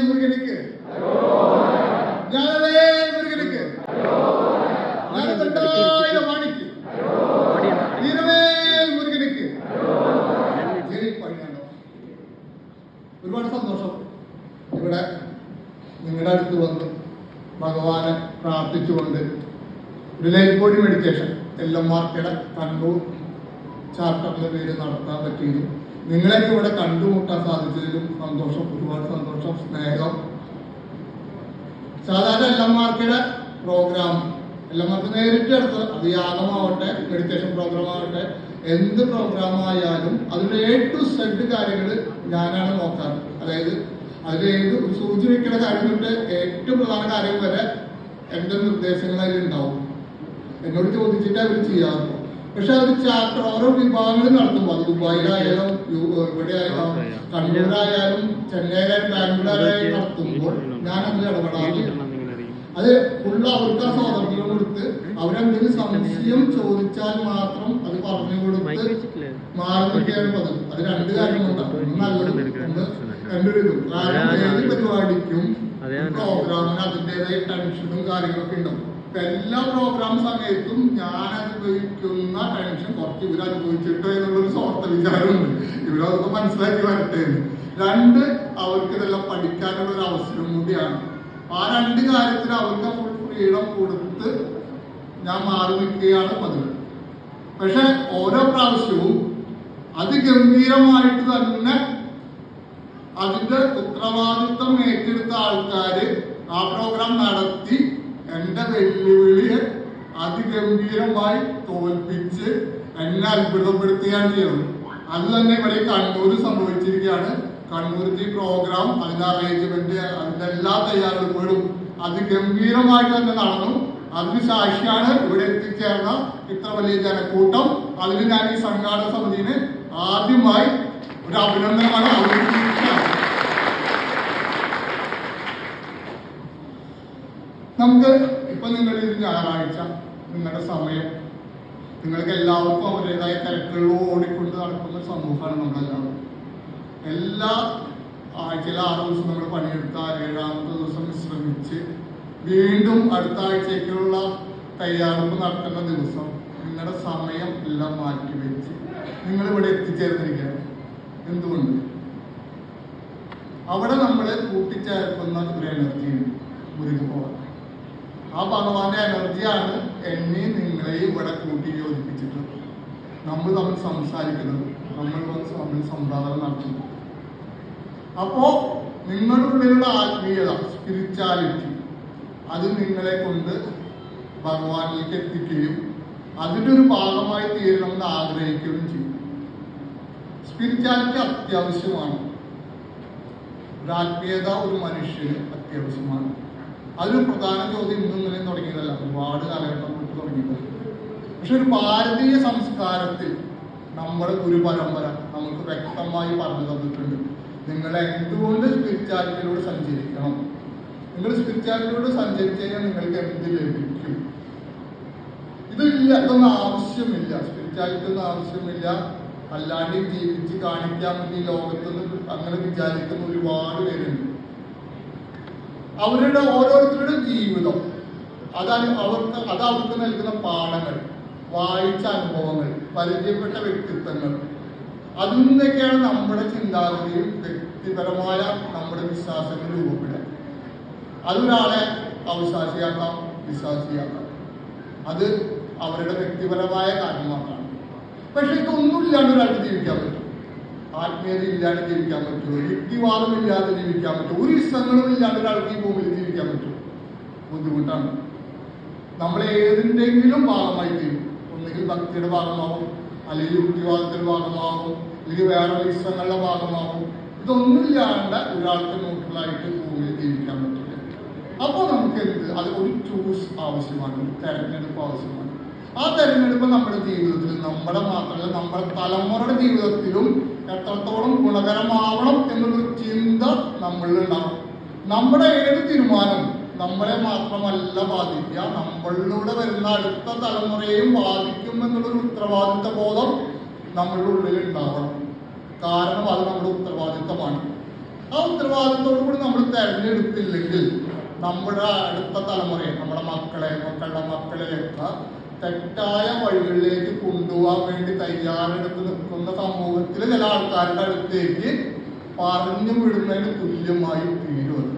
മുരുകനുക്ക്. ഞാനേ മുരുകനുക്ക്. വാണിക്ക്. ഒരുപാട് സന്തോഷം. ഇവിടെ നിങ്ങളുടെ അടുത്ത് വന്ന് ഭഗവാനെ പ്രാർത്ഥിച്ചുകൊണ്ട് വിലയക്കോടി മെഡിറ്റേഷൻ എല്ലാം മാർക്കയുടെ കണ്ണൂർ ചാർട്ടറിൽ പേര് നടത്താൻ പറ്റിയിരുന്നു. നിങ്ങളെയൊക്കെ ഇവിടെ കണ്ടുമുട്ടാൻ സാധിച്ചതിലും സന്തോഷം ഒരുപാട് സന്തോഷം സ്നേഹം. സാധാരണ എൽ എം പ്രോഗ്രാം എല്ലാമാർക്ക് നേരിട്ട് എടുത്ത് അത് യാഗമാവട്ടെ മെഡിറ്റേഷൻ പ്രോഗ്രാം ആവട്ടെ എന്ത് പ്രോഗ്രാം ആയാലും അതിന്റെ എ ടു സെഡ് കാര്യങ്ങൾ ഞാനാണ് നോക്കാറ്. അതായത് അതിൽ ഏത് സൂചി വെക്കുന്ന കാര്യം തൊട്ട് ഏറ്റവും പ്രധാന കാര്യം വരെ എന്റെ നിർദ്ദേശങ്ങൾ അതിൽ ഉണ്ടാവും എന്നോട് ചോദിച്ചിട്ട് അവർ ചെയ്യാറുള്ളൂ പക്ഷെ അത് ചാപ്റ്റർ ഓരോ വിഭാഗങ്ങളും നടത്തുമ്പോൾ അത് ദുബായിലായാലും ഇവിടെ ആയാലും കണ്ണൂരായാലും ചെന്നൈയിലായാലും ബാംഗ്ലൂരായാലും നടത്തുമ്പോൾ ഞാൻ അതിൽ ഇടപെടാറില്ല അത് ഫുള്ള് അവർക്ക് ആ സ്വാതന്ത്ര്യം കൊടുത്ത് അവരെന്തെങ്കിലും സംശയം ചോദിച്ചാൽ മാത്രം അത് പറഞ്ഞു കൊടുത്ത് മാറി നിൽക്കുകയാണ് പതിവ്. അത് രണ്ട് കാര്യങ്ങളുണ്ടാവും. ഒന്ന് നല്ലതും ഇതും രണ്ടൊരു കാരണം ഏത് പരിപാടിക്കും പ്രോഗ്രാമിന് അതിന്റെതായ ടെൻഷനും കാര്യങ്ങളൊക്കെ ഉണ്ടാവും. എല്ലാ പ്രോഗ്രാം സമയത്തും ഞാൻ അനുഭവിക്കുന്ന ടെൻഷൻ കുറച്ച് ഇവർ അനുഭവിച്ചിട്ടോ എന്നുള്ളൊരു സ്വാർത്ഥ വിചാരമുണ്ട്. ഇവരതൊക്കെ മനസ്സിലാക്കി വരട്ടെ രണ്ട് അവർക്ക് ഇതെല്ലാം പഠിക്കാനുള്ള ഒരു അവസരം കൂടിയാണ്. ആ രണ്ട് കാര്യത്തിൽ അവർക്ക് ഫുൾ ഫ്രീഡം കൊടുത്ത് ഞാൻ മാറി നിൽക്കുകയാണ് പതിവ്. പക്ഷെ ഓരോ പ്രാവശ്യവും അതിഗംഭീരമായിട്ട് തന്നെ അതിന്റെ ഉത്തരവാദിത്വം ഏറ്റെടുത്ത ആൾക്കാര് ആ പ്രോഗ്രാം നടത്തി എന്റെ വെല്ലുവിളിയെ അതിഗംഭീരമായി തോൽപ്പിച്ച് എന്നെ അത്ഭുതപ്പെടുത്തുകയാണ് ചെയ്യുന്നത്. അത് തന്നെ ഇവിടെ കണ്ണൂർ സംഭവിച്ചിരിക്കുകയാണ്. കണ്ണൂരിന്റെ പ്രോഗ്രാം അതിന്റെ അറേഞ്ച്മെന്റ് അതിന്റെ എല്ലാ തയ്യാറെടുപ്പുകളും അതിഗംഭീരമായിട്ട് തന്നെ നടന്നു. അതിന് സാക്ഷിയാണ് ഇവിടെ എത്തിച്ചേർന്ന ഇത്ര വലിയ ജനക്കൂട്ടം. അതിന് ഞാൻ ഈ സംഘാടക സമിതിന് ആദ്യമായി ഒരു അഭിനന്ദനമാണ് അവതരിപ്പിക്കുകയാണ് നമുക്ക് ഇപ്പൊ നിങ്ങൾ ഇത് ഞായറാഴ്ച നിങ്ങളുടെ സമയം. നിങ്ങൾക്ക് എല്ലാവർക്കും അവരുടേതായ തിരക്കുകളിൽ ഓടിക്കൊണ്ട് നടക്കുന്ന ഒരു സമൂഹമാണ് നമ്മളെല്ലാം എല്ലാ ആഴ്ചയിൽ ആറ് ദിവസം നമ്മൾ പണിയെടുത്ത ഏഴാമത്തെ ദിവസം വിശ്രമിച്ച് വീണ്ടും അടുത്ത ആഴ്ചയ്ക്കുള്ള തയ്യാറെടുപ്പ് നടത്തുന്ന ദിവസം നിങ്ങളുടെ സമയം എല്ലാം മാറ്റി വെച്ച് നിങ്ങൾ ഇവിടെ എത്തിച്ചേർന്നിരിക്കുകയാണ്. എന്തുകൊണ്ട്? അവിടെ നമ്മൾ കൂട്ടിച്ചേർക്കുന്ന ഒരു എനർജി ഉണ്ട് മുരുകൻ പോകാൻ ആ ഭഗവാന്റെ എനർജിയാണ് എന്നെയും നിങ്ങളെയും ഇവിടെ കൂട്ടി യോജിപ്പിച്ചിട്ടുള്ളത് നമ്മൾ തമ്മിൽ സംസാരിക്കുന്നത് നമ്മൾ തമ്മിൽ സംവാദം നടത്തുന്നത് അപ്പോ നിങ്ങളുടെ ആത്മീയത സ്പിരിച്വാലിറ്റി അത് നിങ്ങളെ കൊണ്ട് ഭഗവാനിലേക്ക് എത്തിക്കുകയും അതിന്റെ ഒരു ഭാഗമായി തീരണമെന്ന് ആഗ്രഹിക്കുകയും ചെയ്യും. സ്പിരിച്വാലിറ്റി അത്യാവശ്യമാണ്. ഒരു ആത്മീയത ഒരു മനുഷ്യന് അത്യാവശ്യമാണ്. അതിന് പ്രധാന ചോദ്യം ഇന്നും നിലയിൽ തുടങ്ങിയതല്ല. ഒരുപാട് കാലഘട്ടം തൊട്ട് തുടങ്ങിയത്. പക്ഷെ ഒരു ഭാരതീയ സംസ്കാരത്തിൽ നമ്മുടെ ഗുരുപരമ്പര നമുക്ക് വ്യക്തമായി പറഞ്ഞു തന്നിട്ടുണ്ട്. നിങ്ങൾ എന്തുകൊണ്ട് സ്പിരിച്വാലിറ്റിയിലൂടെ സഞ്ചരിക്കണം? നിങ്ങൾ സ്പിരിച്വാലിറ്റിയിലൂടെ സഞ്ചരിച്ചു കഴിഞ്ഞാൽ നിങ്ങൾക്ക് എന്ത് ലഭിക്കും? ഇതില്ല ഇതൊന്നും ആവശ്യമില്ല. സ്പിരിച്വാലിറ്റി ഒന്നും ആവശ്യമില്ല. അല്ലാണ്ട് ജീവിച്ച് കാണിക്കാൻ വേണ്ടി ലോകത്തുനിന്ന് അങ്ങനെ വിചാരിക്കുന്ന ഒരുപാട് പേരുണ്ട്. അവരുടെ ഓരോരുത്തരുടെ ജീവിതം. അതാണ് അവർക്ക് അത് അവർക്ക് നൽകുന്ന പാഠങ്ങൾ വായിച്ച അനുഭവങ്ങൾ പരിചയപ്പെട്ട വ്യക്തിത്വങ്ങൾ. അതിൽ നിന്നൊക്കെയാണ് നമ്മുടെ ചിന്താഗതിയും വ്യക്തിപരമായ നമ്മുടെ വിശ്വാസങ്ങൾ രൂപപ്പെടുക. അതൊരാളെ അവിശ്വാസിയാക്കാം വിശ്വാസിയാക്കാം. അത് അവരുടെ വ്യക്തിപരമായ കാര്യമാക്കാണ് പക്ഷെ ഇതൊന്നും ഇല്ലാണ്ട് ഒരാൾക്ക് ജീവിക്കാൻ പറ്റും. ആത്മീയത ഇല്ലാണ്ട് ജീവിക്കാൻ പറ്റുമോ? യുക്തിവാദം ഇല്ലാതെ ജീവിക്കാൻ പറ്റുമോ? ഒരു ഇഷ്ടങ്ങളും ഇല്ലാണ്ട് ഒരാൾക്ക് ഈ ഭൂമിയിൽ ജീവിക്കാൻ പറ്റുമോ? ബുദ്ധിമുട്ടാണ്. നമ്മൾ ഏതിന്റെങ്കിലും ഭാഗമായി തീരും. ഒന്നുകിൽ ഭക്തിയുടെ ഭാഗമാവും അല്ലെങ്കിൽ യുക്തിവാദത്തിന്റെ ഭാഗമാവും അല്ലെങ്കിൽ വേറെ ഇഷ്ടങ്ങളുടെ ഭാഗമാവും. ഇതൊന്നുമില്ലാണ്ട് ഒരാൾക്ക് ന്യൂട്രലായിട്ട് ഭൂമിയിൽ ജീവിക്കാൻ പറ്റില്ല. അപ്പോൾ നമുക്ക് എന്ത്? അത് ഒരു ചൂസ് ആവശ്യമാണ് തെരഞ്ഞെടുപ്പ് ആവശ്യമാണ്. ആ തെരഞ്ഞെടുപ്പ് നമ്മുടെ ജീവിതത്തിൽ നമ്മുടെ മാത്രമല്ല നമ്മുടെ തലമുറയുടെ ജീവിതത്തിലും എത്രത്തോളം ഗുണകരമാവണം എന്നൊരു ചിന്ത നമ്മളിലുണ്ടാവും നമ്മുടെ ഏത് തീരുമാനം നമ്മളെ മാത്രമല്ല ബാധിക്കുക നമ്മളിലൂടെ വരുന്ന അടുത്ത തലമുറയെയും ബാധിക്കും എന്നുള്ളൊരു ഉത്തരവാദിത്ത ബോധം നമ്മളുടെ ഉള്ളിൽ ഉണ്ടാവണം കാരണം അത് നമ്മുടെ ഉത്തരവാദിത്തമാണ്. ആ ഉത്തരവാദിത്തോടു കൂടി നമ്മൾ തെരഞ്ഞെടുത്തില്ലെങ്കിൽ നമ്മുടെ അടുത്ത തലമുറയെ നമ്മുടെ മക്കളെ മക്കളുടെ മക്കളെയൊക്കെ തെറ്റായ വഴികളിലേക്ക് കൊണ്ടുപോകാൻ വേണ്ടി തയ്യാറെടുത്ത് നിൽക്കുന്ന സമൂഹത്തിലെ ചില ആൾക്കാരുടെ അടുത്തേക്ക് പറഞ്ഞു വിടുന്നതിന് തുല്യമായി തീരുവത്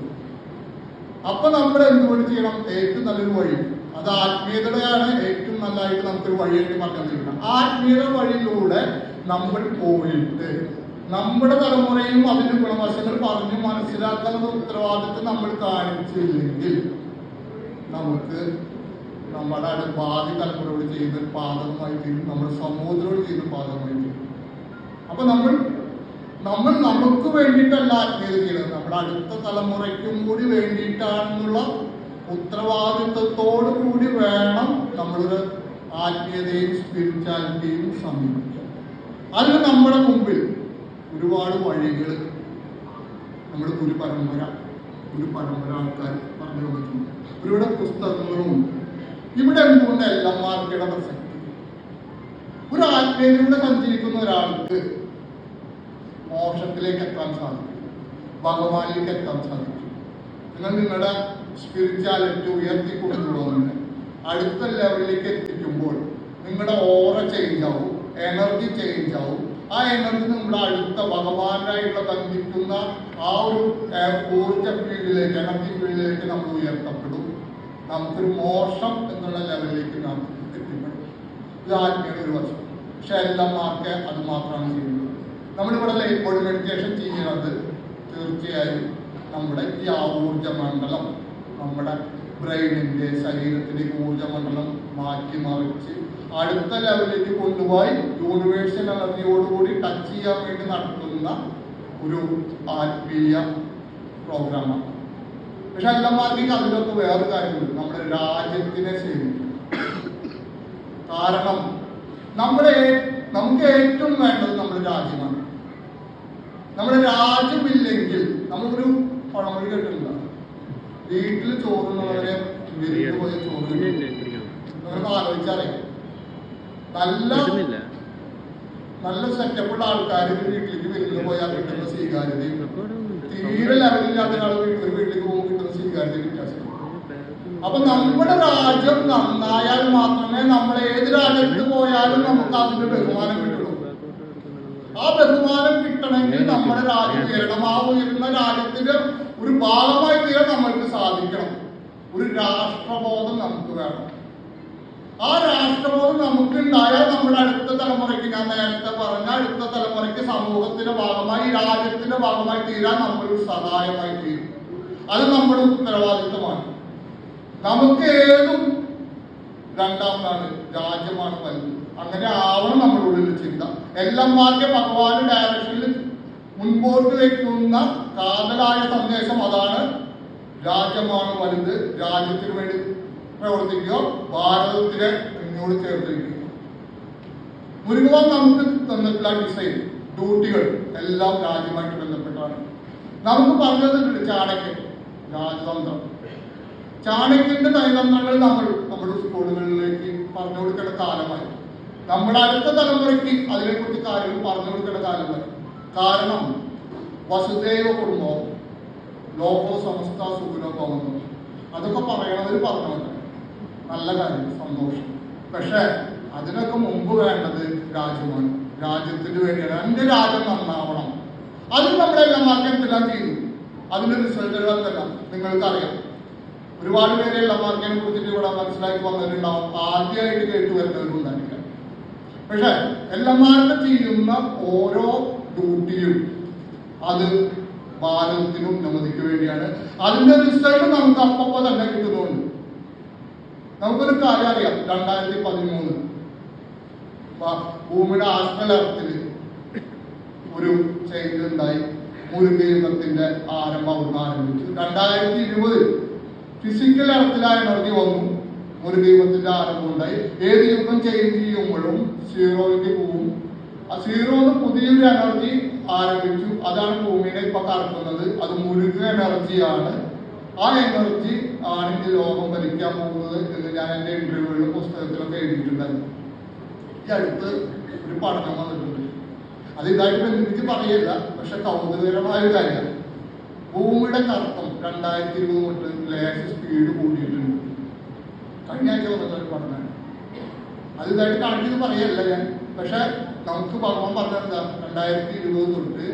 അപ്പൊ നമ്മൾ എന്തുകൊണ്ട് ചെയ്യണം? ഏറ്റവും നല്ലൊരു വഴി. അത് ആത്മീയതയാണ് ഏറ്റവും നല്ലതായിട്ട് നമുക്കൊരു വഴിയായിട്ട് പറഞ്ഞിരിക്കണം ആത്മീയത വഴിയിലൂടെ നമ്മൾ പോയിട്ട് നമ്മുടെ തലമുറയും അതിന്റെ ഗുണവശങ്ങൾ പറഞ്ഞു മനസ്സിലാക്കാനുള്ള ഉത്തരവാദിത്വം നമ്മൾ കാണിച്ചില്ലെങ്കിൽ നമുക്ക് നമ്മുടെ അടുത്ത തലമുറയോട് ചെയ്യുന്ന ഒരു പാതകമായി തീരും. നമ്മുടെ സമൂഹത്തിനോട് ചെയ്യുന്ന പാതകമായി തീരും. അപ്പൊ നമ്മൾ നമ്മൾ നമുക്ക് വേണ്ടിയിട്ടല്ല ആത്മീയത ചെയ്യുന്നത്. നമ്മുടെ അടുത്ത തലമുറയ്ക്കും കൂടി വേണ്ടിയിട്ടാണെന്നുള്ള ഉത്തരവാദിത്വത്തോടു കൂടി വേണം നമ്മളൊരു ആത്മീയതയും സ്പിരിച്വാലിറ്റിയും സമീപിക്കാൻ. അതിന് നമ്മുടെ മുമ്പിൽ ഒരുപാട് വഴികൾ നമ്മുടെ ഒരു പരമ്പര ഒരു പരമ്പര ആൾക്കാർ പറഞ്ഞു കൊടുക്കുന്നു ഒരുപാട് പുസ്തകങ്ങളും ഉണ്ട് ഇവിടെ എന്തുകൊണ്ട് എല്ലാം മാർക്കയുടെ പ്രസക്തി ഒരു ആത്മീയതയിലൂടെ സഞ്ചരിക്കുന്ന ഒരാൾക്ക് മോക്ഷത്തിലേക്ക് എത്താൻ സാധിക്കും. ഭഗവാനിലേക്ക് എത്താൻ സാധിക്കും. നിങ്ങൾ നിങ്ങളുടെ സ്പിരിച്വാലിറ്റി ഉയർത്തിക്കൊണ്ടുള്ളതുകൊണ്ട് അടുത്ത ലെവലിലേക്ക് എത്തിക്കുമ്പോൾ നിങ്ങളുടെ ഓറ ചേഞ്ച് ആവും എനർജി ചേഞ്ച് ആവും. ആ എനർജി നമ്മുടെ അടുത്ത ഭഗവാനായിട്ട് ബന്ധിക്കുന്ന ആ ഒരു ഊർജ ഫീൽഡിലേക്ക് എനർജി ഫീൽഡിലേക്ക് നമ്മൾ ഉയർത്തപ്പെടും. നമുക്കൊരു മോശം എന്നുള്ള ലെവലിലേക്ക് നാം എത്തിപ്പെടും ഇത് ആത്മീയ ഒരു വശം. പക്ഷെ എല്ലാമാർക്ക് അത് മാത്രമാണ് ചെയ്യുന്നത്. നമ്മളിവിടെ ഇപ്പോൾ മെഡിറ്റേഷൻ ചെയ്യുന്നത് തീർച്ചയായും നമ്മുടെ ഈ ആ ഊർജ മണ്ഡലം നമ്മുടെ ബ്രെയിനിന്റെ ശരീരത്തിന്റെ ഊർജ മണ്ഡലം മാറ്റി മറിച്ച് അടുത്ത ലെവലിലേക്ക് കൊണ്ടുപോയി യൂണിവേഴ്സൽ എനർജിയോടുകൂടി ടച്ച് ചെയ്യാൻ വേണ്ടി നടത്തുന്ന ഒരു ആത്മീയ പ്രോഗ്രാമാണ് പക്ഷെ അല്ലമാർക്ക് അതിലൊക്കെ വേറെ കാര്യമുണ്ട്. നമ്മുടെ രാജ്യത്തിനെ സേവിക്കും കാരണം നമ്മുടെ നമുക്ക് ഏറ്റവും വേണ്ടത് നമ്മുടെ രാജ്യമാണ്. നമ്മുടെ രാജ്യമില്ലെങ്കിൽ നമ്മളൊരു പഴമൊഴി കേട്ടിട്ടില്ല വീട്ടിൽ ചോറുന്നവരെ വിരുന്ന് പോയ ചോറ് ആലോചിച്ചറിയാം നല്ല നല്ല സെറ്റപ്പുള്ള ആൾക്കാർ വീട്ടിലേക്ക് വിരുന്ന് പോയാൽ കിട്ടുന്ന സ്വീകാര്യതയും റെക്കോർഡ് ആവുന്നുണ്ട്. തീരെ ഒരു വീട്ടിലേക്ക് പോകുമ്പോൾ കിട്ടുന്ന സ്വീകാര്യത വ്യത്യാസമുണ്ട് അപ്പൊ നമ്മുടെ രാജ്യം നന്നായാൽ മാത്രമേ നമ്മൾ ഏത് രാജ്യത്ത് പോയാലും നമുക്ക് അതിന്റെ ബഹുമാനം കിട്ടുള്ളൂ. ആ ബഹുമാനം കിട്ടണമെങ്കിൽ നമ്മുടെ രാജ്യം ഉയരണം ആ ഉയരുന്ന രാജ്യത്തിന്റെ ഒരു ഭാഗമായി തീരാൻ നമ്മൾക്ക് സാധിക്കണം. ഒരു രാഷ്ട്രബോധം നമുക്ക് വേണം. ആ രാഷ്ട്രബോധം നമുക്ക് ഉണ്ടായാൽ നമ്മുടെ അടുത്ത തലമുറയ്ക്ക് ഞാൻ നേരത്തെ പറഞ്ഞ അടുത്ത തലമുറയ്ക്ക് സമൂഹത്തിന്റെ ഭാഗമായി രാജ്യത്തിന്റെ ഭാഗമായി തീരാൻ നമ്മളൊരു സഹായമായി തീരും. അത് നമ്മുടെ ഉത്തരവാദിത്വമാണ്. നമുക്ക് ഏതും രണ്ടാമതാണ് രാജ്യമാണ് വലുത്. അങ്ങനെ ആവണം നമ്മുടെ ഉള്ളിൽ ചിന്ത. എല്ലാം ഭഗവാന്റെ ഡയറക്ഷനിൽ മുൻപോട്ട് വെക്കുന്ന കാതലായ സന്ദേശം അതാണ് രാജ്യമാണ് വലുത് രാജ്യത്തിന് വേണ്ടി പ്രവർത്തിക്കുക ഭാരതത്തിലെ പിന്നോട് ചേർത്തിരിക്കുക മുരുകൻ നമുക്ക് തന്നിട്ടുള്ള ഡിസൈൻ ഡ്യൂട്ടികൾ എല്ലാം രാജ്യമായിട്ട് ബന്ധപ്പെട്ടാണ് നമുക്ക് പറഞ്ഞു ചാണക്യൻ രാജതന്ത്രം ചാണക്യന്റെ നയതന്ത്രങ്ങൾ നമ്മൾ നമ്മുടെ സ്കൂളുകളിലേക്ക് പറഞ്ഞു കൊടുക്കേണ്ട കാലമായി. നമ്മുടെ അടുത്ത തലമുറയ്ക്ക് അതിനെക്കുറിച്ച് കാര്യങ്ങൾ പറഞ്ഞു കൊടുക്കേണ്ട കാലമായി. കാരണം വസുദേവ കുടുംബം ലോകോ സമസ്ത സുഖനോ ഭവനോ. അതൊക്കെ പറയണവർ പറഞ്ഞോട്ടെ നല്ല കാര്യം സന്തോഷം. പക്ഷെ അതിനൊക്കെ മുമ്പ് വേണ്ടത് രാജ്യമാണ്. രാജ്യത്തിന് വേണ്ടിയാണ് എന്റെ രാജ്യം നന്നാവണം. അത് നമ്മളെല്ലാം മാർക്കെന്തെല്ലാം ചെയ്തു. അതിനൊരു എന്തെല്ലാം നിങ്ങൾക്കറിയാം. ഒരുപാട് പേരെ എല്ലാം മാർക്കിനെ കുറിച്ചിട്ട് ഇവിടെ മനസ്സിലാക്കി വന്നിട്ടുണ്ടാവും. ആദ്യമായിട്ട് കേട്ടു വരുന്നവരും ഉണ്ടായിരിക്കാം പക്ഷെ എല്ലാമാർക്ക് ചെയ്യുന്ന ഓരോ ഡ്യൂട്ടിയും അത് ഭാരതത്തിനും ഉന്നമതിക്ക് വേണ്ടിയാണ്. അതിന്റെ റിസൾട്ട് നമുക്ക് അപ്പപ്പോ തന്നെ കിട്ടുന്നുണ്ട്. നമുക്കൊരു കാര്യം അറിയാം. രണ്ടായിരത്തി പതിമൂന്ന് ഭൂമിയുടെ ആസ്മലത്തിൽ ഒരു ചേഞ്ച് ഉണ്ടായി. മുരുകയുഗത്തിന്റെ ആരംഭം അവിടുന്ന് ആരംഭിച്ചു രണ്ടായിരത്തി ഇരുപതിൽ ഫിസിക്കൽ അർത്ഥത്തിലായ എനർജി വന്നു. മുരുകയുഗത്തിന്റെ ആരംഭം ഉണ്ടായി. ഏത് യുഗം ചേഞ്ച് ചെയ്യുമ്പോഴും സീറോയിലേക്ക് പോകും ആ സീറോന്ന് പുതിയൊരു എനർജി ആരംഭിച്ചു. അതാണ് ഭൂമിയെ ഇപ്പൊ കറക്കുന്നത്. അത് മുരുക എനർജിയാണ് ആ എനർജി ആണ് ഇനി ലോകം ഭരിക്കാൻ പോകുന്നത് എന്ന് ഞാൻ എന്റെ ഇന്റർവ്യൂകളിലും പുസ്തകത്തിലൊക്കെ എഴുതിയിട്ടുണ്ടായിരുന്നു. ഈ അടുത്ത് ഒരു പഠനം വന്നിട്ടുണ്ട്. അത് ഇതായിട്ട് ബന്ധിപ്പിച്ച് പറയില്ല പക്ഷെ കൗതുകരമായ ഒരു കാര്യമാണ്. ഭൂമിയുടെ കറക്കം രണ്ടായിരത്തി ഇരുപത് തൊട്ട് ലേശ സ്പീഡ് കൂടിയിട്ടുണ്ട്. കഴിഞ്ഞ ആഴ്ച ഒരു പഠനമാണ്. അത് ഇതായിട്ട് കാണിച്ചത് പറയല്ല ഞാൻ. പക്ഷെ നമുക്ക് ഭഗവാൻ എന്താ? രണ്ടായിരത്തി ഇരുപത് തൊട്ട്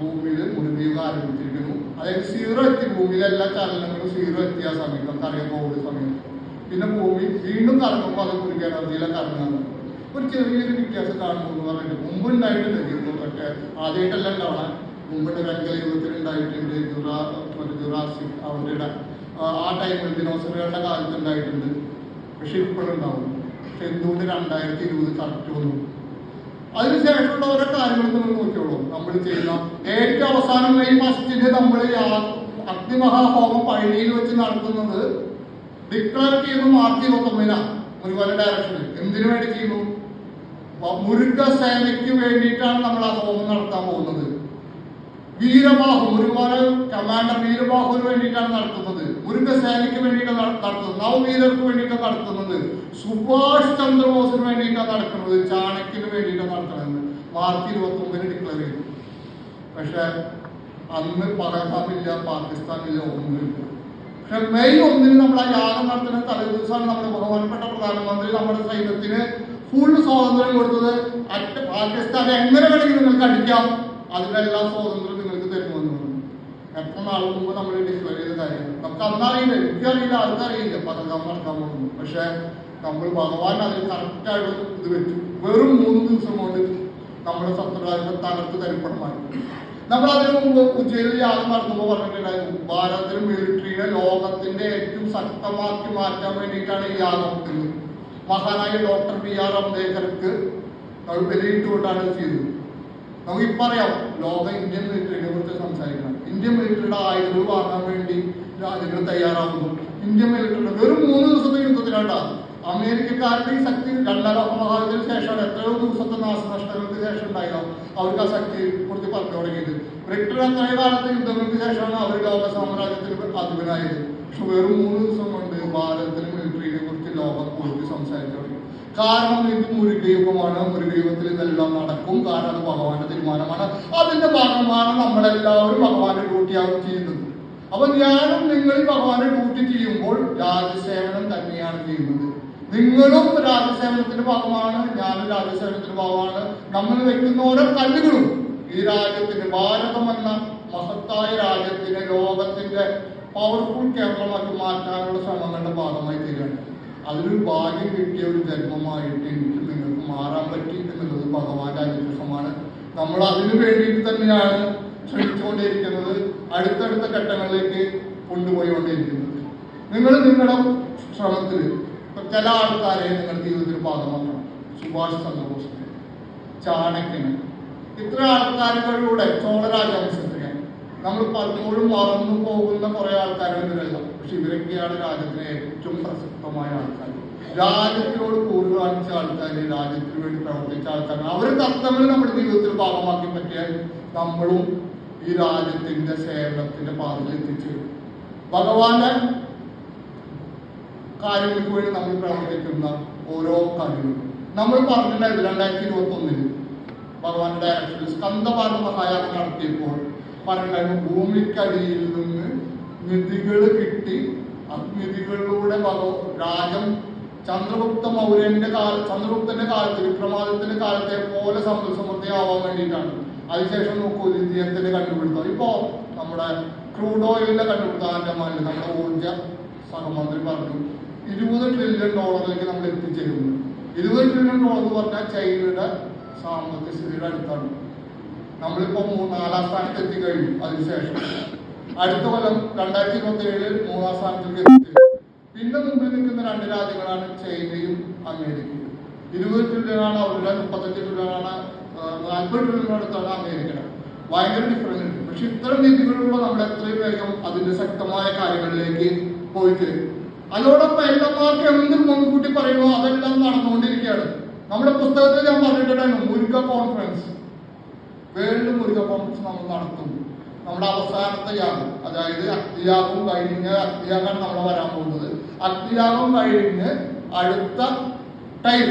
ഭൂമിയിൽ മുരുകയുഗ ആരംഭിച്ചിരിക്കുന്നു. അതായത് സീറോ എത്തി ഭൂമിയിലെ എല്ലാ ചലനങ്ങളും സീറോ എത്തിയ ആ സമയം. നമുക്കറിയാം കോവിഡ് സമയത്ത് പിന്നെ ഭൂമി വീണ്ടും കറങ്ങുമ്പോൾ അത് മുരുക എനർജിയിലെ കറങ്ങുന്നത് ഒരു ചെറിയൊരു വ്യത്യാസം കാണുന്നു എന്ന് പറഞ്ഞിട്ട് മുമ്പ് ഉണ്ടായിട്ടുണ്ട് ഇത് പക്ഷെ ആദ്യമായിട്ടല്ല ഉണ്ടാവണം മുമ്പുണ്ട് വെങ്കല യുഗത്തിൽ ഉണ്ടായിട്ടുണ്ട് ജുറാ മറ്റേ ജുറാസിക് അവരുടെ ആ ടൈമിൽ ദിനോസറുകളുടെ കാലത്ത് ഉണ്ടായിട്ടുണ്ട്. പക്ഷെ ഇപ്പോഴുണ്ടാവും പക്ഷെ എന്തുകൊണ്ട് രണ്ടായിരത്തി ഇരുപത് കറക്റ്റ് വന്നു? അതിനുശേഷമുള്ള ഓരോ കാര്യങ്ങൾ നിങ്ങൾ നോക്കിയോളൂ നമ്മൾ ചെയ്യുന്ന ഏറ്റവും അവസാനം മെയ് മസ്ജിദ് നമ്മൾ അഗ്നിമഹാഹോമം പഴനിയിൽ വെച്ച് നടത്തുന്നത് ഡിക്ലർ ചെയ്യുന്നു മാർച്ച് ഇരുപത്തൊമ്പതിനാണ് ഒരുപോലെ ഡയറക്ഷനിൽ എന്തിനു വേണ്ടി ചെയ്യുന്നു? മുരുക സേനയ്ക്ക് വേണ്ടിയിട്ടാണ് നമ്മൾ ആ ഹോമം നടത്താൻ പോകുന്നത്. വീരബാഹു മുരുകോല കമാൻഡർ വീരബാഹുവിന് വേണ്ടിയിട്ടാണ് നടത്തുന്നത്. മുരുക സേനയ്ക്ക് വേണ്ടിയിട്ടാണ് നട- നടത്തുന്നത്. നവവീരർക്ക് വേണ്ടിയിട്ടാണ് നടത്തുന്നത്. സുഭാഷ് ചന്ദ്രബോസിന് വേണ്ടിയിട്ടാണ് നടക്കുന്നത്. ചാണക്യന് വേണ്ടിയിട്ടാണ് നടത്തണമെന്ന് മാർച്ച് ഇരുപത്തി ഒമ്പതിന് ഡിക്ലെയർ ചെയ്തു. പക്ഷെ അന്ന് പകർത്താമില്ല പാകിസ്ഥാനില്ല ഒന്നുമില്ല പക്ഷെ മെയ് ഒന്നിന് നമ്മൾ ആ യാഗം നടത്തുന്ന തലേ ദിവസമാണ് നമ്മുടെ ബഹുമാനപ്പെട്ട പ്രധാനമന്ത്രി നമ്മുടെ സൈന്യത്തിന് ഫുൾ സ്വാതന്ത്ര്യം കൊടുത്തത്. അറ്റ പാകിസ്ഥാനെ എങ്ങനെ വേണമെങ്കിലും നിങ്ങൾക്ക് അടിക്കാം. അതിനെല്ലാം സ്വാതന്ത്ര്യം നിങ്ങൾക്ക് തരുമെന്ന് പറഞ്ഞു എത്ര നാൾ മുമ്പ് നമ്മൾ ഡിസ്കവർ ചെയ്ത കാര്യം. നമുക്ക് അന്നറിയില്ല എനിക്കറിയില്ല ആൾക്കറിയില്ല പതങ്കം നടക്കാൻ പോകുന്നു. പക്ഷെ നമ്മൾ ഭഗവാൻ അതിൽ കറക്റ്റായിട്ട് ഇത് വെച്ചു. വെറും മൂന്ന് ദിവസം കൊണ്ട് നമ്മുടെ സത്യരാജ്യം തകർത്ത് തരിപ്പണമായി. നമ്മൾ അതിനു മുമ്പ് ഉച്ചയിൽ യാത്ര നടത്തുമ്പോൾ പറഞ്ഞിട്ടുണ്ടായിരുന്നു ഭാരതത്തിലെ മിലിറ്ററിയെ ലോകത്തിന്റെ ഏറ്റവും ശക്തമാക്കി മാറ്റാൻ വേണ്ടിയിട്ടാണ് ഈ യാഗം മഹാനായ ഡോക്ടർ ബി ആർ അംബേദ്കർക്ക് നമ്മൾ ബലിയിട്ടുകൊണ്ടാണ് ചെയ്തത്. നമുക്ക് ഇപ്പൊ അറിയാം ലോക ഇന്ത്യൻ മിലിറ്ററിനെ കുറിച്ച് സംസാരിക്കണം. ഇന്ത്യൻ മിലിറ്ററിയുടെ ആയുധങ്ങൾ വാങ്ങാൻ വേണ്ടി രാജ്യങ്ങൾ തയ്യാറാവുന്നു ഇന്ത്യൻ മിലിറ്ററിയുടെ വെറും മൂന്ന് ദിവസത്തെ യുദ്ധത്തിലാട്ടാ. അമേരിക്കക്കാരുടെ ഈ ശക്തി രണ്ടാം ലോക മഹായുദ്ധത്തിന് ശേഷമാണ് എത്രയോ ദിവസത്തെ നാശനഷ്ടങ്ങൾക്ക് ശേഷം ഉണ്ടായോ അവർക്ക് ആ ശക്തി കൊടുത്ത് പറഞ്ഞു തുടങ്ങിയത്. ബ്രിട്ടൻ അത്രയും കാലത്തെ യുദ്ധങ്ങൾക്ക് ശേഷമാണ് അവർ ലോക സാമ്രാജ്യത്തിന് അധിപനായത്. പക്ഷെ വെറും മൂന്ന് ദിവസം കൊണ്ട് ഭാരതത്തിലെ മിലിറ്ററിനെ കുറിച്ച് ലോകം കുറിച്ച് സംസാരിച്ചു കാരണം ഇത് ഒരു ദൈവത്തിൽ ഇതെല്ലാം നടക്കും. കാരണം അത് ഭഗവാന്റെ തീരുമാനമാണ്. അതിന്റെ ഭാഗമാണ് നമ്മളെല്ലാവരും ഭഗവാന്റെ ഡ്യൂട്ടിയാവും ചെയ്യുന്നത്. അപ്പൊ ഞാനും നിങ്ങൾ ഭഗവാന്റെ ഡ്യൂട്ടി ചെയ്യുമ്പോൾ രാജസേവനം തന്നെയാണ് ചെയ്യുന്നത്. നിങ്ങളും രാജസേവനത്തിന്റെ ഭാഗമാണ് ഞാനും രാജസേവനത്തിന്റെ ഭാഗമാണ്. നമ്മൾ വെക്കുന്ന ഓരോ കല്ലുകളും ഈ രാജ്യത്തിന് ഭാരതം എന്ന മഹത്തായ രാജ്യത്തിന് ലോകത്തിന്റെ പവർഫുൾ കേരളമാക്കി മാറ്റാനുള്ള ശ്രമങ്ങളുടെ ഭാഗമായി തീരുകയാണ്. അതിലൊരു ഭാഗ്യം കിട്ടിയ ഒരു ജന്മമായിട്ട് എനിക്ക് നിങ്ങൾക്ക് മാറാൻ പറ്റി എന്നുള്ളത് ഭഗവാന്റെ അനുഗ്രഹമാണ് നമ്മൾ അതിനു വേണ്ടിയിട്ട് തന്നെയാണ് ശ്രമിച്ചുകൊണ്ടിരിക്കുന്നത് അടുത്തടുത്ത ഘട്ടങ്ങളിലേക്ക് കൊണ്ടുപോയിക്കൊണ്ടിരിക്കുന്നത് നിങ്ങൾ നിങ്ങളുടെ ശ്രമത്തിൽ ചില ആൾക്കാരെ നിങ്ങളുടെ ജീവിതത്തിൽ ഭാഗമാക്കണം. സുഭാഷ് ചന്ദ്രബോസ് ചാണക്യന് ഇത്ര ആൾക്കാരുകളിലൂടെ ചോള രാജവംശത്തിന് നമ്മൾ പലപ്പോഴും മറന്നു പോകുന്ന കുറെ ആൾക്കാരുണ്ട് ഇവരെല്ലാം പക്ഷെ ഇവരൊക്കെയാണ് രാജ്യത്തിന് ഏറ്റവും പ്രസക്തമായ ആൾക്കാർ രാജ്യത്തിനോട് കൂടുതൽ കാണിച്ച ആൾക്കാർ രാജ്യത്തിന് വേണ്ടി പ്രവർത്തിച്ച ആൾക്കാർ അവരെ തത്വങ്ങൾ നമ്മുടെ ജീവിതത്തിൽ ഭാഗമാക്കി പറ്റിയാൽ നമ്മളും ഈ രാജ്യത്തിന്റെ സേവനത്തിന്റെ പാതയിൽ എത്തിച്ചേരും ഭഗവാന്റെ കാര്യങ്ങൾക്ക് വേണ്ടി നമ്മൾ പ്രവർത്തിക്കുന്ന ഓരോ കാര്യങ്ങളും. നമ്മൾ പറഞ്ഞിട്ടുണ്ടായിരുന്നു രണ്ടായിരത്തി ഇരുപത്തി ഒന്നിൽ ഭഗവാന്റെ ഡയറക്ഷനിൽ സ്കന്ദപാത സഹായം നടത്തിയപ്പോൾ പറഞ്ഞിട്ടുണ്ടായിരുന്നു ഭൂമിക്കടിയിൽ നിന്ന് നിധികൾ കിട്ടി. നിധികളിലൂടെ രാജം ചന്ദ്രഗുപ്ത മൗര്യന്റെ കാല ചന്ദ്രഗുപ്തന്റെ കാലത്ത് വിക്രമാദിത്യന്റെ കാലത്തെ പോലെ ആവാൻ വേണ്ടിയിട്ടാണ്. അതിനുശേഷം നോക്കൂ ലിഥിയത്തിന്റെ കണ്ടുപിടുത്തം. ഇപ്പോ നമ്മുടെ ക്രൂഡ് ഓയിലിന്റെ കണ്ടുപിടുത്തം ആൻഡമാനിൽ നമ്മുടെ ഊർജ സഹമന്ത്രി പറഞ്ഞു. ഇരുപത് ട്രില്യൺ ഡോളറിലേക്ക് നമ്മൾ എത്തിച്ചേരുന്നു. ഇരുപത് ട്രില്യൺ ഡോളർ എന്ന് പറഞ്ഞാൽ ചൈനയുടെ സാമ്പത്തിക സ്ഥിതിയുടെ അടുത്താണ്. നമ്മളിപ്പോ നാലാം സ്ഥാനത്ത് എത്തിക്കഴിഞ്ഞു അതിനുശേഷം. അടുത്ത കൊല്ലം രണ്ടായിരത്തി ഇരുപത്തി ഏഴിൽ മൂന്നാം സ്ഥാനത്തേക്ക് എത്തി. പിന്നെ മുമ്പിൽ നിൽക്കുന്ന രണ്ട് രാജ്യങ്ങളാണ് ചൈനയും അമേരിക്കയും. ഇരുപത് ട്രില്യനാണ് അവരുടെ മുപ്പത്തഞ്ച് ട്രില്യനാണ് നാൽപ്പത് ട്രില്യൺ അടുത്താണ് അമേരിക്കയുടെ ഭയങ്കര ഡിഫറൻസ് ഉണ്ട്. പക്ഷെ ഇത്തരം രീതികളിലൂടെ നമ്മൾ എത്രയും വേഗം അതിന്റെ ശക്തമായ കാര്യങ്ങളിലേക്ക് പോയിട്ട് അതോടൊപ്പം എല്ലാമാർക്കും എന്തും മുൻകൂട്ടി പറയുമോ അതെല്ലാം നടന്നുകൊണ്ടിരിക്കുകയാണ്. നമ്മുടെ പുസ്തകത്തിൽ ഞാൻ പറഞ്ഞിട്ടുണ്ടായിരുന്നു മുരുക കോൺഫറൻസ് വേൾഡ് ഒരു കോൺഫറൻസ് നമ്മൾ നടത്തും നമ്മുടെ അവസാനത്തെ യാഗം അതായത് അഗ്നിയാഗം കഴിഞ്ഞ് അക്തിയാഗാണ് നമ്മൾ വരാൻ പോകുന്നത്. അഗ്നിയാഗം കഴിഞ്ഞ് അടുത്ത ടൈം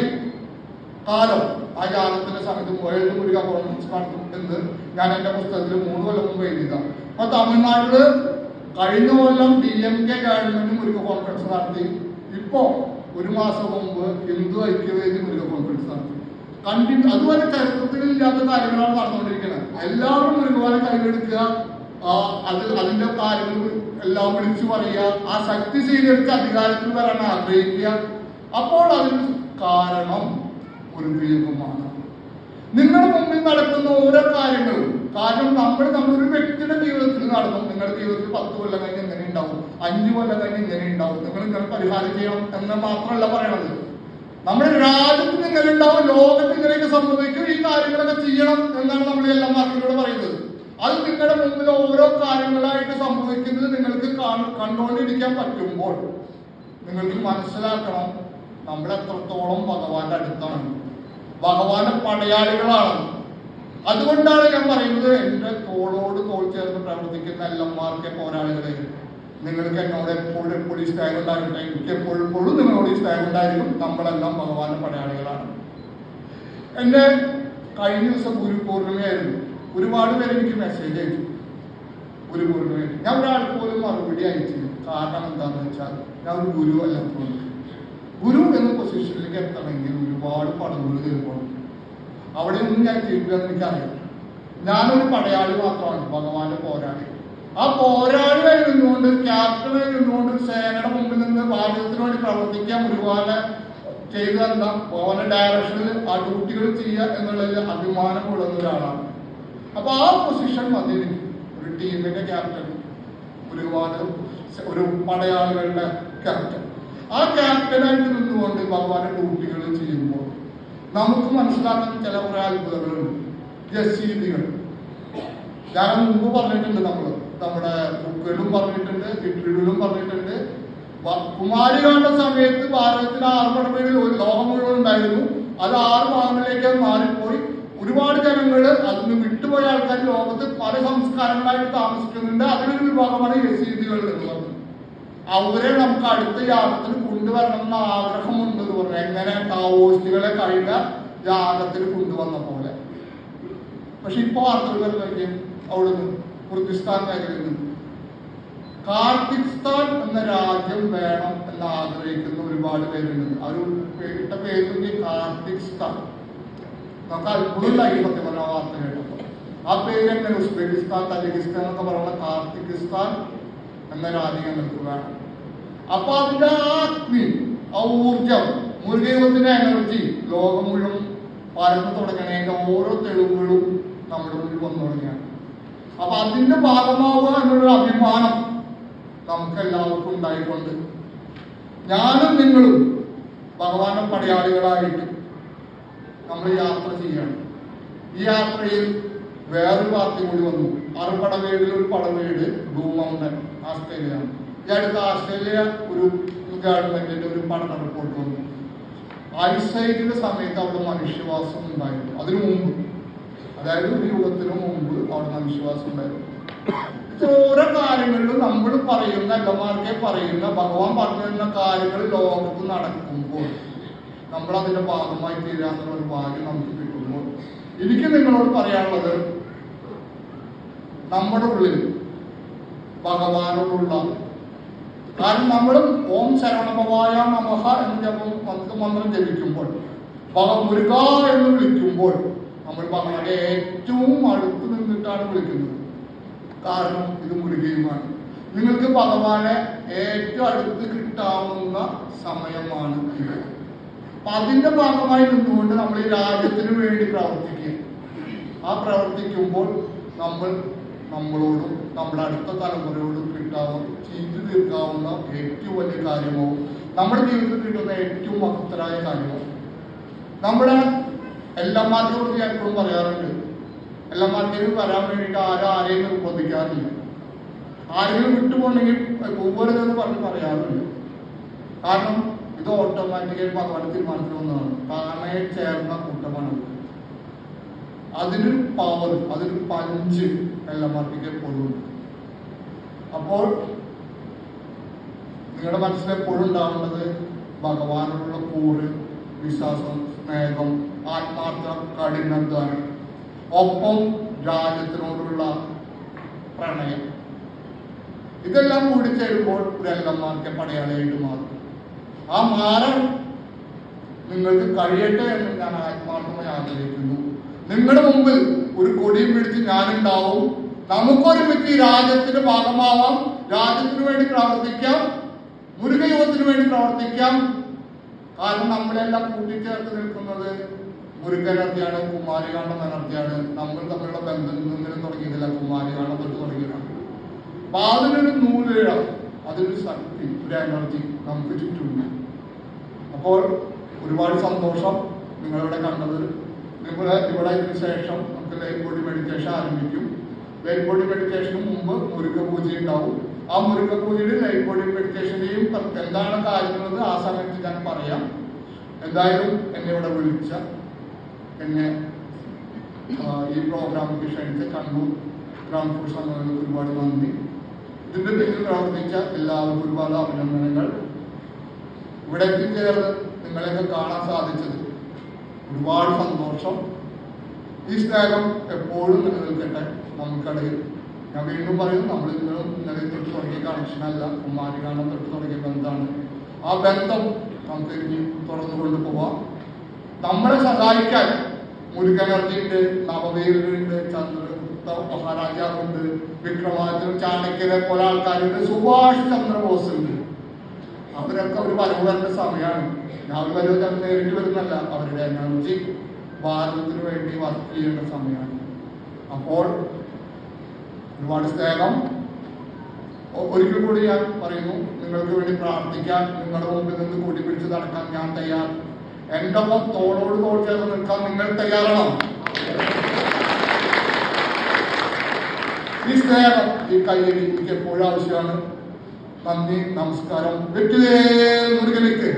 കാലം ആ യാഗത്തിന്റെ സമയത്ത് വേൾഡ് മുരുക കോൺഫറൻസ് നടത്തും എന്ന് ഞാൻ എന്റെ പുസ്തകത്തിൽ മൂന്ന് കൊല്ലം മുമ്പ് എഴുതിയതാണ് അപ്പൊ തമിഴ്നാട്ടിൽ കഴിഞ്ഞ കൊല്ലം D M K government Muruga conference നടത്തി. ഇപ്പോ ഒരു മാസം മുമ്പ് ഹിന്ദു ഐക്യവേദി മുരുക കോൺഫറൻസ് നടത്തി. കണ്ടിന്യൂ അതുപോലെ ചരിത്രത്തിൽ ഇല്ലാത്ത കാര്യങ്ങളാണ് നടന്നുകൊണ്ടിരിക്കുന്നത്. എല്ലാവരും ഒരുപോലെ കൈയെടുക്കുക ആ, അത് അതിന്റെ കാര്യങ്ങൾ എല്ലാം വിളിച്ചു പറയുക ആ ശക്തി സ്വീകരിച്ച് അധികാരത്തിൽ വരാൻ ആഗ്രഹിക്കുക. അപ്പോൾ അതിന് കാരണം ഒരു ദൈവമാണ്. നിങ്ങളുടെ മുമ്പിൽ നടക്കുന്ന ഓരോ കാര്യങ്ങളും കാരണം നമ്മൾ നമ്മളൊരു വ്യക്തിയുടെ ജീവിതത്തിൽ നടന്നു. നിങ്ങളുടെ ജീവിതത്തിൽ പത്ത് കൊല്ലം കഴിഞ്ഞ് എങ്ങനെ ഉണ്ടാവും അഞ്ചു കൊല്ലം കഴിഞ്ഞ് എങ്ങനെ ഉണ്ടാവും. നിങ്ങൾ ഇങ്ങനെ പരിഹാരം ചെയ്യണം എന്ന് മാത്രമല്ല പറയണത്. നമ്മുടെ രാജ്യത്തിന് ഇങ്ങനെ ഉണ്ടാവും ലോകത്ത് ഇങ്ങനെയൊക്കെ സംഭവിക്കും ഈ കാര്യങ്ങളൊക്കെ ചെയ്യണം എന്നാണ് നമ്മൾ എല്ലാ മാർക്കിലൂടെ പറയുന്നത്. അത് നിങ്ങളുടെ മുമ്പിൽ ഓരോ കാര്യങ്ങളായിട്ട് സംഭവിക്കുന്നത് നിങ്ങൾക്ക് കാണ- കണ്ടുകൊണ്ടിരിക്കാൻ പറ്റുമ്പോൾ നിങ്ങൾക്ക് മനസ്സിലാക്കണം നമ്മൾ എത്രത്തോളം ഭഗവാന്റെ അടുത്താണ്. ഭഗവാന്റെ പടയാളികളാണ്. അതുകൊണ്ടാണ് ഞാൻ പറയുന്നത് എന്റെ തോളോട് തോൾ ചേർന്ന് പ്രവർത്തിക്കുന്ന എല്ലന്മാർക്ക് പോരാളികളെ. നിങ്ങൾക്ക് എന്നോട് എപ്പോഴും എപ്പോഴും ഈ സ്നേഹം എനിക്ക് എപ്പോഴും എപ്പോഴും നിങ്ങളോട് ഈ സ്നേഹം ഉണ്ടായിരിക്കും നമ്മളെല്ലാം ഭഗവാന്റെ പടയാളികളാണ്. എന്റെ കഴിഞ്ഞ ദിവസം ഗുരു പൂർണിമയായിരുന്നു. ഒരുപാട് പേര് എനിക്ക് മെസ്സേജ് അയച്ചു. ഗുരു പൂർണിമ ഞാൻ ഒരാൾക്ക് പോലും മറുപടി അയച്ചില്ല. കാരണം എന്താണെന്ന് വെച്ചാൽ ഞാൻ ഒരു ഗുരു അല്ലാത്തതുകൊണ്ട് ഗുരു എന്ന പൊസിഷനിലേക്ക് എത്തണമെങ്കിൽ ഒരുപാട് പടങ്ങൾ തീർക്കണം നിന്ന് ഞാൻ എന്ന് എനിക്കറിയാം. ഞാനൊരു പടയാളി മാത്രമാണ് ഭഗവാന്റെ പോരാളി. ആ പോരാളി നിന്നുകൊണ്ട് ക്യാപ്റ്റൻ നിന്നുകൊണ്ട് സേനയുടെ മുമ്പിൽ നിന്ന് ഭാരതത്തിന് വേണ്ടി പ്രവർത്തിക്കാൻ ഒരുപാട് ചെയ്തു തന്ന ഓരോ ഡയറക്ഷനിൽ ആ ഡ്യൂട്ടികൾ ചെയ്യുക എന്നുള്ളതിൽ അഭിമാനമുള്ള ഒരാളാണ്. അപ്പൊ ആ പൊസിഷൻ മതി ഒരു ടീമിന്റെ ക്യാപ്റ്റൻ ഒരുപാട് ഒരു പടയാളികളുടെ ക്യാപ്റ്റൻ ആ ക്യാപ്റ്റനായിട്ട് നിന്നുകൊണ്ട് ഭഗവാന്റെ ഡ്യൂട്ടികൾ ചെയ്യുമ്പോൾ നമുക്ക് മനസ്സിലാക്കുന്ന ചില കുറെ അത്ഭുതങ്ങളുണ്ട് ജസീദികൾ ഞാൻ മുമ്പ് പറഞ്ഞിട്ടുണ്ട് നമ്മൾ നമ്മുടെ ബുക്കിലും പറഞ്ഞിട്ടുണ്ട് ലിറ്ററിലും പറഞ്ഞിട്ടുണ്ട്. കുമാരികളുടെ സമയത്ത് ഭാരതത്തിൽ ആറ് ഒരു ലോകം മുഴുവൻ ഉണ്ടായിരുന്നു. അത് ആറ് ഭാഗങ്ങളിലേക്ക് മാറിപ്പോയി. ഒരുപാട് ജനങ്ങൾ അതിന് വിട്ടുപോയ ആൾക്കാർ ലോകത്ത് പല സംസ്കാരങ്ങളായിട്ട് താമസിക്കുന്നുണ്ട്. അതിലൊരു വിഭാഗമാണ് യസീദികൾ എന്ന് പറഞ്ഞത് അവരെ നമുക്ക് അടുത്ത യാഗത്തിൽ കൊണ്ടുവരണം എന്ന ആഗ്രഹമുണ്ട് എന്ന് പറഞ്ഞു. എങ്ങനെ? താവോസ്റ്റുകളെ കഴിഞ്ഞ യാഗത്തിൽ കൊണ്ടുവന്ന പോലെ. പക്ഷെ ഇപ്പൊ വാർത്തകൾ അവിടുന്ന് കുർദിസ്ഥാൻ മേഖലയിൽ നിന്ന് കാർത്തിക്സ്ഥാൻ എന്ന രാജ്യം വേണം എന്ന് ആഗ്രഹിക്കുന്ന ഒരുപാട് പേരുണ്ട് ഒരു ഇട്ട പേരുണ്ട് കാർത്തിക്സ്ഥാൻ നമുക്ക് അത്ഭുതമുണ്ടായി സത്യം പറഞ്ഞ വാർത്ത കേട്ടപ്പോൾ ആ പേര് തന്നെ ഉസ്ബെക്കിസ്ഥാൻ തജിക്കിസ്ഥാൻ എന്നൊക്കെ പറയുന്ന കാർത്തികിസ്ഥാൻ എന്ന രാജ്യം ഞങ്ങൾക്ക് വേണം. അപ്പൊ അതിന്റെ ആത്മി ആ ഊർജം മുരുകൈവത്തിന്റെ എനർജി ലോകം മുഴുവൻ പരന്നു തുടങ്ങണേന്റെ ഓരോ തെളിവുകളും നമ്മുടെ മുന്നിൽ വന്നു തുടങ്ങിയാണ്. അപ്പൊ അതിന്റെ ഭാഗമാവുക എന്നുള്ള അഭിമാനം നമുക്ക് എല്ലാവർക്കും ഉണ്ടായിക്കൊണ്ട്. ഞാനും നിങ്ങളും ഭഗവാനും പടയാളികളായിട്ട് നമ്മൾ യാത്ര ചെയ്യണം. ഈ യാത്രയിൽ വേറൊരു പാർട്ടി കൂടി വന്നു. അറുപടവേടിൽ ഒരു പടവേട് ഭൂമൗണ്ടൻ മൗണ്ടൻ ആസ്ട്രേലിയ ഈ അടുത്ത ആസ്ട്രേലിയ ഒരു ഗവൺമെന്റിന്റെ ഒരു പഠന റിപ്പോർട്ട് വന്നു. ഐസൈറ്റിന്റെ സമയത്ത് അവിടെ മനുഷ്യവാസം ഉണ്ടായിരുന്നു. അതിനു മുമ്പ് അതായത് ഒരു യുഗത്തിനു മുമ്പ് അവിടെ വിശ്വാസം ഉണ്ടായിരുന്നു. ഓരോ കാര്യങ്ങളിലും നമ്മൾ പറയുന്ന അല്ലമാർക്കെ പറയുന്ന ഭഗവാൻ പറഞ്ഞു തരുന്ന കാര്യങ്ങൾ ലോകത്ത് നടക്കുമ്പോൾ നമ്മൾ അതിന്റെ ഭാഗമായി തീരാന്നുള്ള ഒരു ഭാഗ്യം നമുക്ക് കിട്ടുമ്പോൾ എനിക്ക് നിങ്ങളോട് പറയാനുള്ളത് നമ്മുടെ ഉള്ളിൽ ഭഗവാനോടുള്ള കാരണം നമ്മൾ ഓം ശരണഭവായ നമഹ എന്ന് ജപം മന്ത്ര ജപിക്കുമ്പോൾ മുരുക എന്ന് വിളിക്കുമ്പോൾ നമ്മൾ വളരെ ഏറ്റവും അടുത്ത് നിന്നിട്ടാണ് വിളിക്കുന്നത്. കാരണം ഇത് മുരുകയുമാണ്. നിങ്ങൾക്ക് ഭഗവാനെ ഏറ്റവും അടുത്ത് കിട്ടാവുന്ന സമയമാണ് ഇത്. അപ്പൊ അതിന്റെ ഭാഗമായി നിന്നുകൊണ്ട് നമ്മൾ ഈ രാജ്യത്തിന് വേണ്ടി പ്രവർത്തിക്കുക ആ പ്രവർത്തിക്കുമ്പോൾ നമ്മൾ നമ്മളോടും നമ്മുടെ അടുത്ത തലമുറയോടും കിട്ടാവുന്ന ചെയ്തു തീർക്കാവുന്ന ഏറ്റവും വലിയ കാര്യമാവും. നമ്മുടെ ജീവിതത്തിൽ കിട്ടുന്ന ഏറ്റവും മഹത്തരായ കാര്യമാവും. നമ്മുടെ കുറിച്ച് ഞാൻ എപ്പോഴും പറയാറുണ്ട്. എല്ലാമാർക്കും വരാൻ വേണ്ടിയിട്ട് ആരും ആരെയും നിർബന്ധിക്കാറില്ല. ആരെങ്കിലും വിട്ടുപോകണമെങ്കിൽ പോകരുതെന്ന് പറഞ്ഞ് പറയാറുണ്ട്. കാരണം ഇത് ഓട്ടോമാറ്റിക്കായി ഭഗവാൻ തീരുമാനത്തിൽ വന്നതാണ്. ചേർന്ന കൂട്ടമാണ്. അതിനൊരു പവർ അതിനൊരു പഞ്ച് എല്ലാമാർക്കും എപ്പോഴും അപ്പോൾ നിങ്ങളുടെ മനസ്സിൽ എപ്പോഴും ഉണ്ടാവേണ്ടത് ഭഗവാനോടുള്ള കൂറ് വിശ്വാസം സ്നേഹം ആത്മാർത്ഥ കഠിനാധ്വാനം. ഒപ്പം രാജ്യത്തിനോടുള്ള പ്രണയം. ഇതെല്ലാം കൂടി ചേരുമ്പോൾ ഒരു എല്ലന്മാർക്ക് പടയാളിയായിട്ട് മാറും. ആ മാറാൻ നിങ്ങൾക്ക് കഴിയട്ടെ എന്ന് ഞാൻ ആത്മാർത്ഥമായി ആഗ്രഹിക്കുന്നു. നിങ്ങളുടെ മുമ്പിൽ ഒരു കൊടിയും പിടിച്ച് ഞാനുണ്ടാവും. നമുക്കൊരുമിച്ച് രാജ്യത്തിന്റെ ഭാഗമാവാം. രാജ്യത്തിന് വേണ്ടി പ്രവർത്തിക്കാം മുരുക യുവത്തിന് വേണ്ടി പ്രവർത്തിക്കാം കാരണം നമ്മളെല്ലാം കൂട്ടിച്ചേർത്ത് നിൽക്കുന്നത് മുരുകനർത്തിയാണ് കുമാരികാണ്ഡം നടത്തിയാണ്. നമ്മൾ തമ്മിലുള്ള ബന്ധം നിന്നും തുടങ്ങിയതല്ല കുമാരികാണ്ഡം തൊട്ട് തുടങ്ങിയതാണ് അപ്പൊ അതിനൊരു നൂലിഴ അതിനൊരു ശക്തി ഒരു എനർജി നമുക്ക് ചുറ്റുമുണ്ട് അപ്പോൾ ഒരുപാട് സന്തോഷം നിങ്ങളിവിടെ കണ്ടത് നിങ്ങൾ ഇവിടെ ഇതിന് ശേഷം നമുക്ക് ലൈഫ് ബോഡി മെഡിറ്റേഷൻ ആരംഭിക്കും. ലൈഫ് ബോഡി മെഡിറ്റേഷന് മുമ്പ് മുരുക പൂജ ഉണ്ടാവും. ആ മുരുക പൂജയുടെ ലൈഫ് ബോഡി മെഡിറ്റേഷന്റെയും എന്താണ് കാര്യങ്ങൾ ആ സമയത്ത് ഞാൻ പറയാം. എന്തായാലും എന്നെ ഇവിടെ വിളിച്ച എന്നെ ആ, ഈ പ്രോഗ്രാമിലേക്ക് ക്ഷണിച്ച കണ്ണൂർ ട്രാൻസ്പോർട്ട് സമ്മേളനത്തിൽ ഒരുപാട് നന്ദി. ഇതിന്റെ പിന്നിൽ പ്രവർത്തിച്ച എല്ലാവർക്കും ഒരുപാട് അഭിനന്ദനങ്ങൾ. ഇവിടെ എത്തിച്ചേർന്ന് നിങ്ങളെയൊക്കെ കാണാൻ സാധിച്ചത് ഒരുപാട് സന്തോഷം. ഈ സ്നേഹം എപ്പോഴും നിലനിൽക്കട്ടെ നമുക്കിടയിൽ ഞാൻ വീണ്ടും പറയും നമ്മൾ ഇന്നും ഇന്നലെ തൊട്ട് തുടങ്ങിയ കണക്ഷൻ അല്ല. കാണാൻ തൊട്ട് തുടങ്ങിയ ബന്ധമാണ്. ആ ബന്ധം നമുക്ക് ഇനി തുറന്നുകൊണ്ട് പോവാം. നമ്മളെ സഹായിക്കാൻ മുരുകനർജിയുണ്ട് നവവീരനുണ്ട് ചന്ദ്രഗുപ്ത മഹാരാജാവുണ്ട് വിക്രമാദിത്യൻ ചാണക്യരെ പോലെ ആൾക്കാരുണ്ട് സുഭാഷ് ചന്ദ്രബോസ് ഉണ്ട് അവരൊക്കെ ഒരു വരവ് സമയമാണ്. ഞാൻ ഒരു വരവ് നേരിട്ട് വരുന്നല്ല അവരുടെ എനർജി ഭാരതത്തിന് വേണ്ടി വർക്ക് ചെയ്യേണ്ട സമയമാണ്. അപ്പോൾ ഒരുപാട് സ്നേഹം. ഒരിക്കൽ കൂടി ഞാൻ പറയുന്നു നിങ്ങൾക്ക് വേണ്ടി പ്രാർത്ഥിക്കാൻ നിങ്ങളുടെ മുമ്പിൽ നിന്ന് കൂടി പിടിച്ച് നടക്കാൻ ഞാൻ തയ്യാർ. എന്റെ ഒപ്പം തോളോട് തോൾ ചേർന്ന് നിൽക്കാൻ നിങ്ങൾ തയ്യാറാണോ? ഈ സ്നേഹം ഈ കയ്യടി എനിക്ക് എപ്പോഴും ആവശ്യമാണ്. നന്ദി നമസ്കാരം. വെറ്റുവേ മുരുകനിക്ക്.